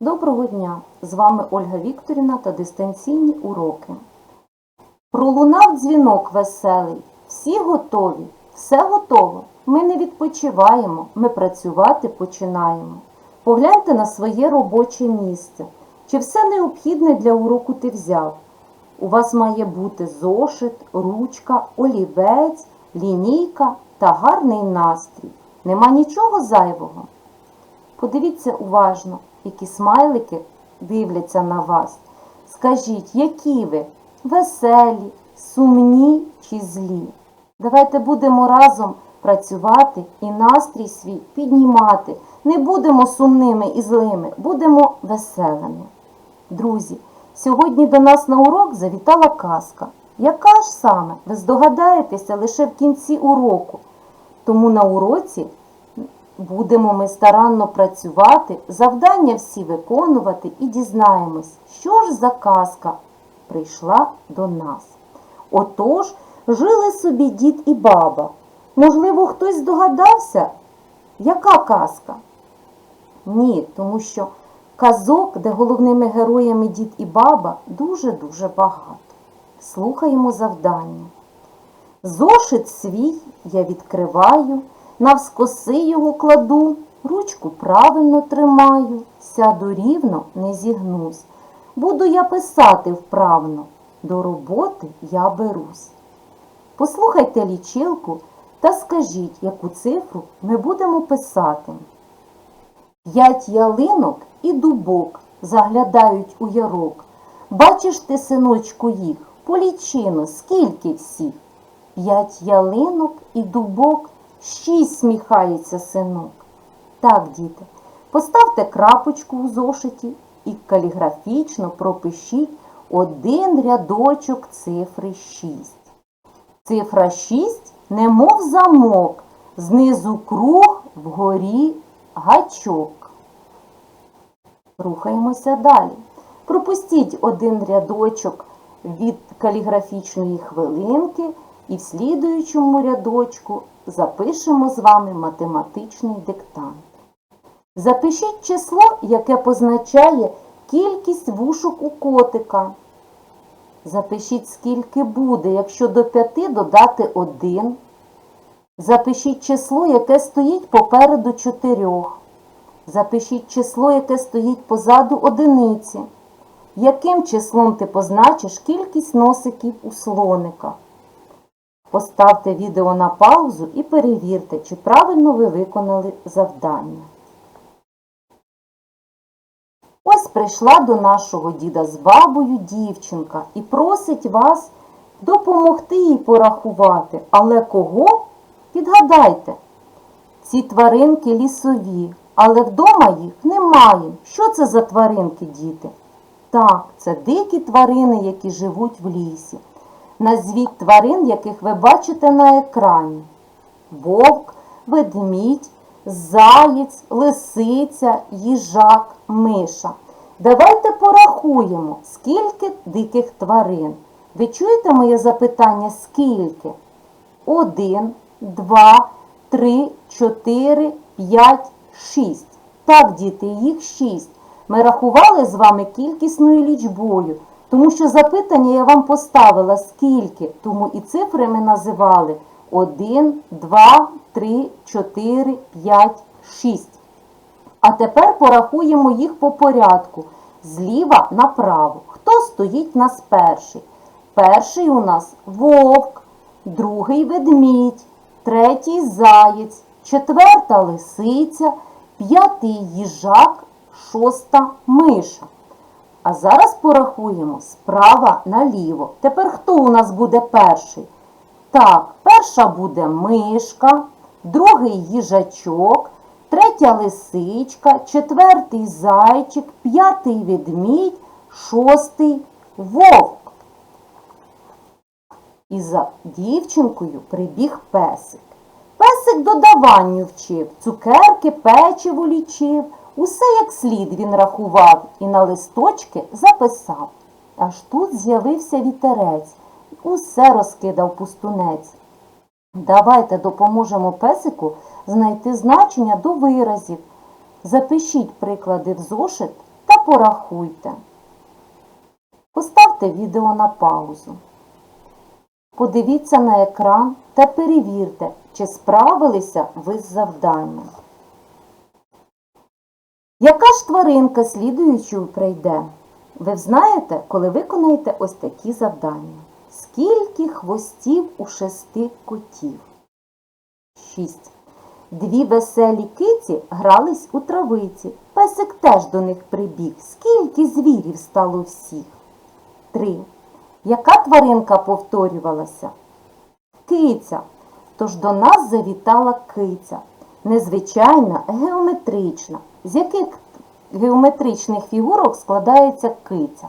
Доброго дня! З вами Ольга Вікторівна та дистанційні уроки. Пролунав дзвінок веселий. Всі готові, все готово. Ми не відпочиваємо, ми працювати починаємо. Погляньте на своє робоче місце. Чи все необхідне для уроку ти взяв? У вас має бути зошит, ручка, олівець, лінійка та гарний настрій. Нема нічого зайвого. Подивіться уважно, які смайлики дивляться на вас. Скажіть, які ви веселі, сумні чи злі? Давайте будемо разом працювати і настрій свій піднімати. Не будемо сумними і злими, будемо веселими. Друзі, сьогодні до нас на урок завітала казка. Яка ж саме? Ви здогадаєтеся лише в кінці уроку. Тому на уроці будемо ми старанно працювати, завдання всі виконувати і дізнаємось, що ж за казка прийшла до нас. Отож, жили собі дід і баба. Можливо, хтось здогадався, яка казка? Ні, тому що казок, де головними героями дід і баба, дуже-дуже багато. Слухаємо завдання. Зошит свій я відкриваю, навскоси його кладу, ручку правильно тримаю, сяду рівно, не зігнусь. Буду я писати вправно, до роботи я берусь. Послухайте лічилку та скажіть, яку цифру ми будемо писати. П'ять ялинок і дубок заглядають у ярок. Бачиш ти, синочку, їх, полічино, скільки всіх. П'ять ялинок і дубок, шість сміхається синок. Так, діти, поставте крапочку у зошиті і каліграфічно пропишіть один рядочок цифри 6. Цифра 6 немов замок, знизу круг, вгорі гачок. Рухаємося далі. Пропустіть один рядочок від каліграфічної хвилинки і в слідуючому рядочку запишемо з вами математичний диктант. Запишіть число, яке позначає кількість вушок у котика. Запишіть, скільки буде, якщо до 5 додати 1. Запишіть число, яке стоїть попереду 4. Запишіть число, яке стоїть позаду одиниці. Яким числом ти позначиш кількість носиків у слоника? Поставте відео на паузу і перевірте, чи правильно ви виконали завдання. Ось прийшла до нашого діда з бабою дівчинка і просить вас допомогти їй порахувати. Але кого? Підгадайте. Ці тваринки лісові, але вдома їх немає. Що це за тваринки, діти? Так, це дикі тварини, які живуть в лісі. Назвіть тварин, яких ви бачите на екрані. Вовк, ведмідь, заєць, лисиця, їжак, миша. Давайте порахуємо, скільки диких тварин. Ви чуєте моє запитання скільки? Один, два, три, чотири, п'ять, шість. Так, діти, їх шість. Ми рахували з вами кількісною лічбою, тому що запитання я вам поставила скільки, тому і цифри ми називали 1, 2, 3, 4, 5, 6. А тепер порахуємо їх по порядку. Зліва направо. Хто стоїть нас перший? Перший у нас вовк, другий ведмідь, третій заєць, четверта лисиця, п'ятий їжак, шоста миша. А зараз порахуємо справа наліво. Тепер хто у нас буде перший? Так, перша буде мишка, другий їжачок, третя лисичка, четвертий зайчик, п'ятий ведмідь, шостий вовк. І за дівчинкою прибіг песик. Песик додаванню вчив, цукерки, печиво лічив. Усе як слід він рахував і на листочки записав. Аж тут з'явився вітерець, усе розкидав пустунець. Давайте допоможемо песику знайти значення до виразів. Запишіть приклади в зошит та порахуйте. Поставте відео на паузу. Подивіться на екран та перевірте, чи справилися ви з завданням. Яка ж тваринка слідуючою прийде? Ви знаєте, коли виконаєте ось такі завдання. Скільки хвостів у шести котів? Шість. Дві веселі киці грались у травиці. Песик теж до них прибіг. Скільки звірів стало всіх? Три. Яка тваринка повторювалася? Киця. Тож до нас завітала киця. Незвичайна, геометрична. З яких геометричних фігурок складається киця?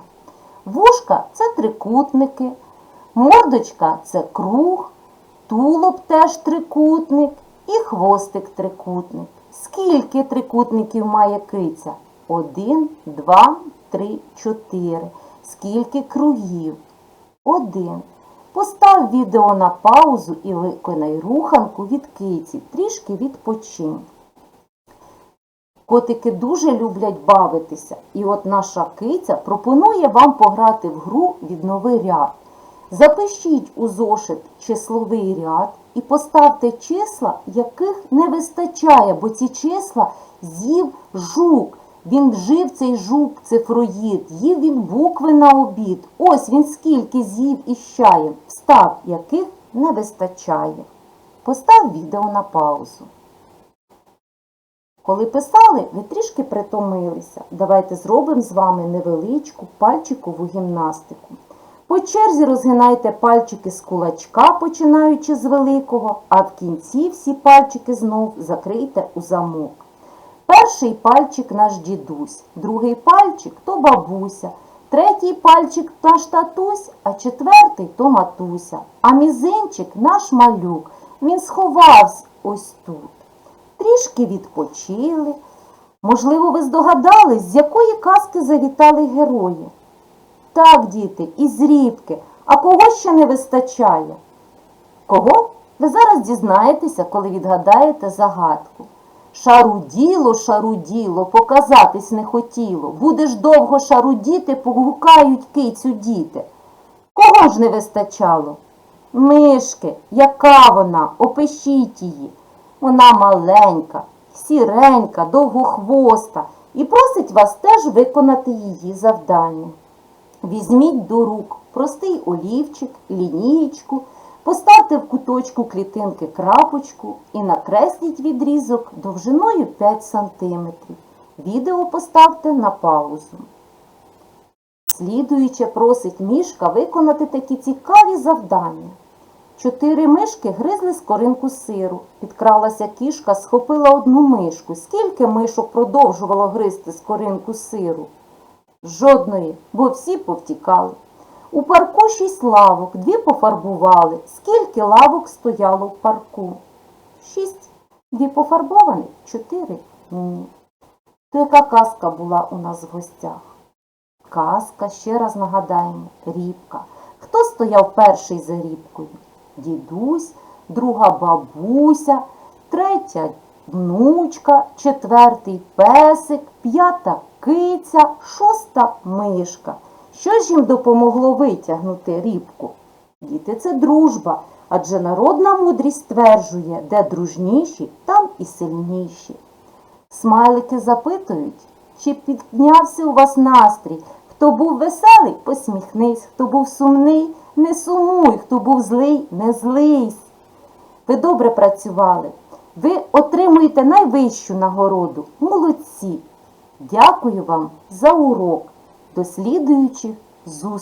Вушка це трикутники, мордочка це круг, тулуб теж трикутник і хвостик трикутник. Скільки трикутників має киця? Один, два, три, чотири. Скільки кругів? Один. Постав відео на паузу і виконай руханку від киці. Трішки відпочинь. Котики дуже люблять бавитися, і от наша киця пропонує вам пограти в гру «Віднови ряд». Запишіть у зошит числовий ряд і поставте числа, яких не вистачає, бо ці числа з'їв жук. Він жив цей жук, цифроїд, їв він букви на обід. Ось він скільки з'їв із чаєм, встав, яких не вистачає. Постав відео на паузу. Коли писали, ви трішки притомилися. Давайте зробимо з вами невеличку пальчикову гімнастику. По черзі розгинайте пальчики з кулачка, починаючи з великого, а в кінці всі пальчики знов закрийте у замок. Перший пальчик наш дідусь, другий пальчик то бабуся, третій пальчик наш татусь, а четвертий то матуся. А мізинчик наш малюк, він сховався ось тут. Трішки відпочили. Можливо, ви здогадались, з якої казки завітали герої. Так, діти, із рібки. А кого ще не вистачає? Кого? Ви зараз дізнаєтеся, коли відгадаєте загадку. Шаруділо, шаруділо, показатись не хотіло. Будеш довго шарудіти, погукають кицю діти. Кого ж не вистачало? Мишки, яка вона? Опишіть її. Вона маленька, сіренька, довгохвоста і просить вас теж виконати її завдання. Візьміть до рук простий олівчик, лінієчку, поставте в куточку клітинки крапочку і накресліть відрізок довжиною 5 см. Відео поставте на паузу. Слідуюче просить мішка виконати такі цікаві завдання. Чотири мишки гризли скоринку сиру. Підкралася кішка, схопила одну мишку. Скільки мишок продовжувало гризти скоринку сиру? Жодної, бо всі повтікали. У парку шість лавок, дві пофарбували. Скільки лавок стояло в парку? Шість. Дві пофарбовані, чотири ні. То яка казка була у нас в гостях? Казка, ще раз нагадаємо, рібка. Хто стояв перший за рібкою? Дідусь, друга бабуся, третя внучка, четвертий песик, п'ята киця, шоста мишка. Що ж їм допомогло витягнути рібку? Діти, це дружба, адже народна мудрість стверджує, де дружніші, там і сильніші. Смайлики запитують, чи піднявся у вас настрій. Хто був веселий, посміхнись, хто був сумний, не сумуй, хто був злий, не злись. Ви добре працювали. Ви отримуєте найвищу нагороду. Молодці. Дякую вам за урок. До слідуючих зустрічей.